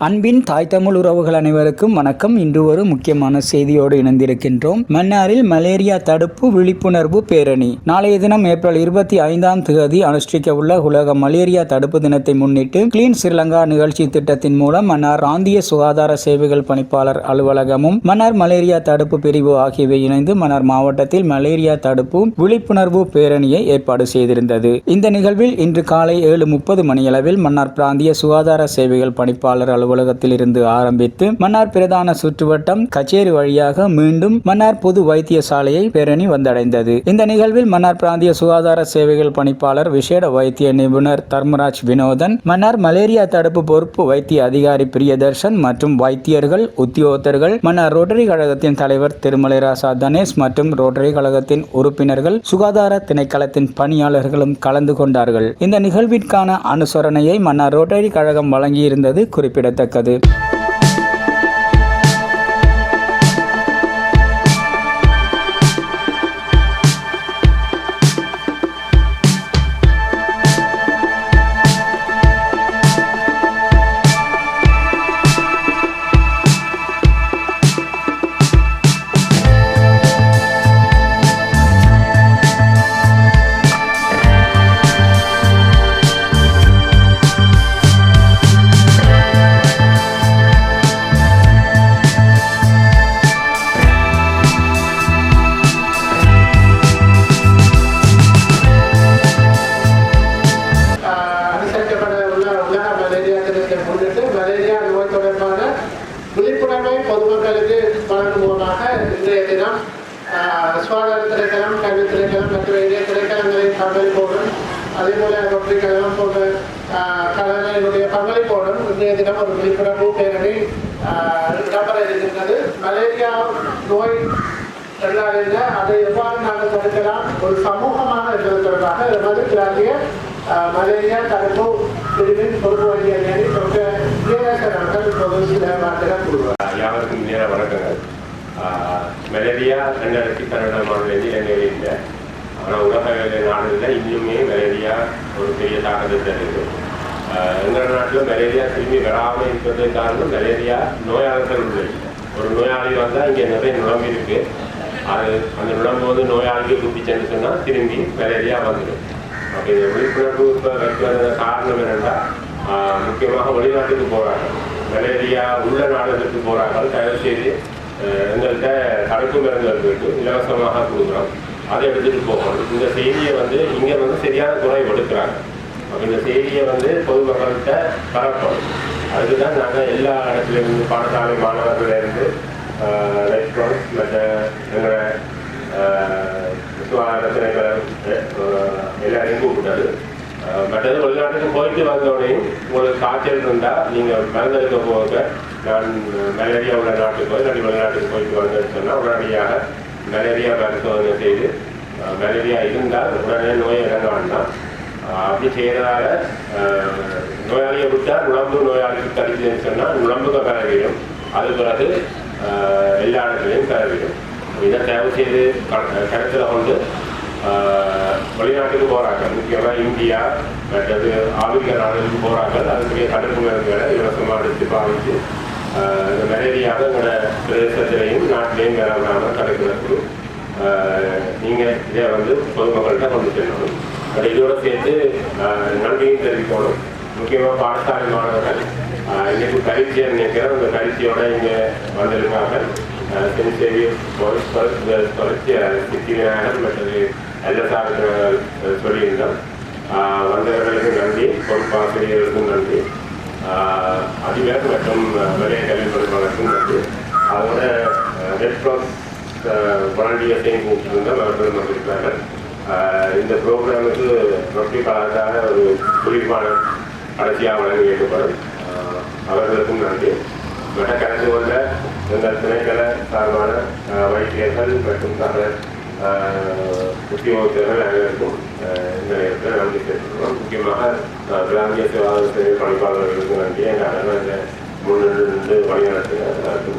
அன்பின் தாய் தமிழ் உறவுகள் அனைவருக்கும் வணக்கம். இன்று ஒரு முக்கியமான செய்தியோடு இணைந்திருக்கின்றோம். மன்னாரில் மலேரியா தடுப்பு விழிப்புணர்வு பேரணி. நாளைய தினம் ஏப்ரல் இருபத்தி ஐந்தாம் தேதி அனுஷ்டிக்க உள்ள உலக மலேரியா தடுப்பு தினத்தை முன்னிட்டு கிளீன் ஸ்ரீலங்கா நிகழ்ச்சி திட்டத்தின் மூலம் மன்னார் பிராந்திய சுகாதார சேவைகள் பணிப்பாளர் அலுவலகமும் மன்னார் மலேரியா தடுப்பு பிரிவு ஆகியவை இணைந்து மன்னார் மாவட்டத்தில் மலேரியா தடுப்பு விழிப்புணர்வு பேரணியை ஏற்பாடு செய்திருந்தது. இந்த நிகழ்வில் இன்று காலை ஏழு முப்பது மணியளவில் மன்னார் பிராந்திய சுகாதார சேவைகள் பணிப்பாளர் அலுவலகத்திலிருந்து ஆரம்பித்து மன்னார் பிரதான சுற்றுவட்டம் கச்சேரி வழியாக மீண்டும் மன்னார் பொது வைத்தியசாலையை பேரணி வந்தடைந்தது. இந்த நிகழ்வில் மன்னார் பிராந்திய சுகாதார சேவைகள் பணிப்பாளர் விசேட வைத்திய நிபுணர் தர்மராஜ் வினோதன் மன்னார் மலேரியா தடுப்பு பொறுப்பு வைத்திய அதிகாரி பிரியதர்ஷன் மற்றும் வைத்தியர்கள் உத்தியோகத்தர்கள் மன்னார் ரோட்டரி கழகத்தின் தலைவர் திருமலை ராசா தனேஷ் மற்றும் ரோட்டரி கழகத்தின் உறுப்பினர்கள் சுகாதார திணைக்களத்தின் பணியாளர்களும் கலந்து கொண்டார்கள். இந்த நிகழ்விற்கான அனுசரணையை மன்னார் ரோட்டரி கழகம் வழங்கியிருந்தது குறிப்பிடத்தக்கது. ধাক্কা இன்றைய தினம் ஆஹ் திரைக்களம் கல்வி திரைக்களம் மற்றும் இந்திய திரைக்களங்களின் பங்களிப்போடும் அதேபோல ரொட்டரி கழகம் போன்ற ஆஹ் பங்களிப்போடும் இன்றைய தினம் ஒரு விழிப்புணர்வு பேரணி ஆஹ் இடம்பெற இருக்கின்றது. மலேரியா நோய் என்றால் அதை எவ்வாறு நாங்கள் தடுக்கலாம்? ஒரு சமூகமாக என்பது தொடர்பாக எமது கிராந்திய மலேரியா தடுப்பு பிரிவின் பொறுப்பு வழியாக டாக்டர் விஜயராசன் அவர்கள் இப்போது சில வார்த்தைகள் கூறுவார். யாருக்கும் நேர வணக்கங்கள். மலேரியா ரெண்டாயிரத்தி பன்னெண்டாம் ஆண்டுலேருந்து இலங்கையில் இல்லை ஆனால் உலக நாடுகளில் இன்னுமே மலேரியா ஒரு பெரிய தாக்கத்தை தருது எங்கள் நாட்டில் மலேரியா திரும்பி வராமல் இருக்கிறதுக்கு காரணம் மலேரியா நோயாளர்கள் உள்ள இல்லை ஒரு நோயாளி வந்தால் இங்கே நிறைய நுழம்பு இருக்குது அது அந்த நுழம்பு வந்து நோயாளிக்கு குத்திச்சேன்னு சொன்னால் திரும்பி மலேரியா வந்துடும் அப்போ இந்த விழிப்புணர்வு இப்போ வைக்கிறது காரணம் என்னென்னா முக்கியமாக வெளிநாட்டுக்கு போகிறாங்க மலேரியா உள்ள நாடுகளுக்கு போகிறாங்க தயவு செய்து எங்கள்கிட்ட தடுப்பு மருந்துகள் போயிட்டு இலவசமாக கொடுக்குறோம். அதை எடுத்துகிட்டு போகணும். இந்த செய்தியை வந்து இங்கே வந்து சரியான குறை எடுக்கிறாங்க. அப்போ இந்த செய்தியை வந்து பொதுமக்கள்கிட்ட பரப்பணும். அதுக்கு தான் நாங்கள் எல்லா இடத்துலேருந்து பாடசாலை மாணவர்களிலிருந்து ரெட் கிராஸ் மற்ற எங்களை சுகாதாரத்தில் எல்லாரையும் கூப்பிட்டாரு மற்றது வெளிநாட்டுக்கு போயிட்டு வந்தோடனையும் உங்களுக்கு காய்ச்சல் இருந்தால் நீங்கள் மருந்தெடுக்க போக நான் மலேரியா உள்ள நாட்டுக்கோ இல்லாட்டி வெளிநாட்டுக்கு போயிட்டு வந்தேன்னு சொன்னால் உடனடியாக மலேரியா பரிசோதனை செய்து மலேரியா இருந்தால் உடனே நோய் இறங்க வேண்டாம். அப்படி செய்கிறதால நோயாளியை விட்டால் உடம்பு நோயாளிக்கு தடுக்குதுன்னு சொன்னால் நுழம்புக்கு பரவிடும். அது பிறகு எல்லா இடத்துலையும் பரவிடும். இதை தயவு செய்து க- கருத்தில் கொண்டு வெளிநாட்டுக்கு போகிறாங்க முக்கியமாக இந்தியா மற்றது ஆப்பிரிக்க நாடுகளுக்கு போகிறாங்க அதுக்குரிய தடுப்பு மருந்துகளை இலவசமாக எடுத்து பாவித்து ஆஹ் இந்த மலேரியாவை பிரதேசத்திலையும் நாட்டிலையும் வேறாமல் தடுக்கிறதுக்கு நீங்கள் இதை வந்து பொதுமக்கள்கிட்ட கொண்டு செல்லணும். அது இதோட சேர்த்து நன்றியும் தெரிவிக்கணும். முக்கியமாக பாடசாலை மாணவர்கள் இன்னைக்கு பரீட்சை நினைக்கிறேன் அந்த பரீட்சையோட இங்கே வந்திருக்காங்க. Saint Xavier boys girls Siddhi Vinayagar மற்றது எல்எஸ்ஆர் சொல்லியிருந்தோம். வந்தவர்களுக்கு நன்றி பொறுப்பாசிரியர்களுக்கும் நன்றி. அதிபர் மற்றும் விளைய கல்வி பொறுப்பாளருக்கும் நன்றி. அதோட ரெட் கிராஸ் வாலண்டியர்ஸையும் கூப்பிட்டுருந்தோம். அவர்கள் வந்திருக்கிறார்கள். இந்த ப்ரோக்ராமுக்கு ரொட்டி ஒரு குறிப்பான கடைசியாக வழங்கி வைக்கப்படும். அவர்களுக்கும் நன்றி. மற்ற கலந்து கொண்ட எங்கள் திணைக்கள சார்பான வைத்தியர்கள் மற்றும் தமிழர் முக்கியமாக உத்தியோகத்தர்கள் அனைவருக்கும் ஆஹ் இந்த நேரத்தில் நன்றி தெரிவிக்கிறோம் முக்கியமாக பிராந்திய சுகாதார சேவை பணிப்பாளர்களுக்கு நன்றி எங்கள் அழகாக இந்த முன்னின்று வழிநடத்துங்க நன்றி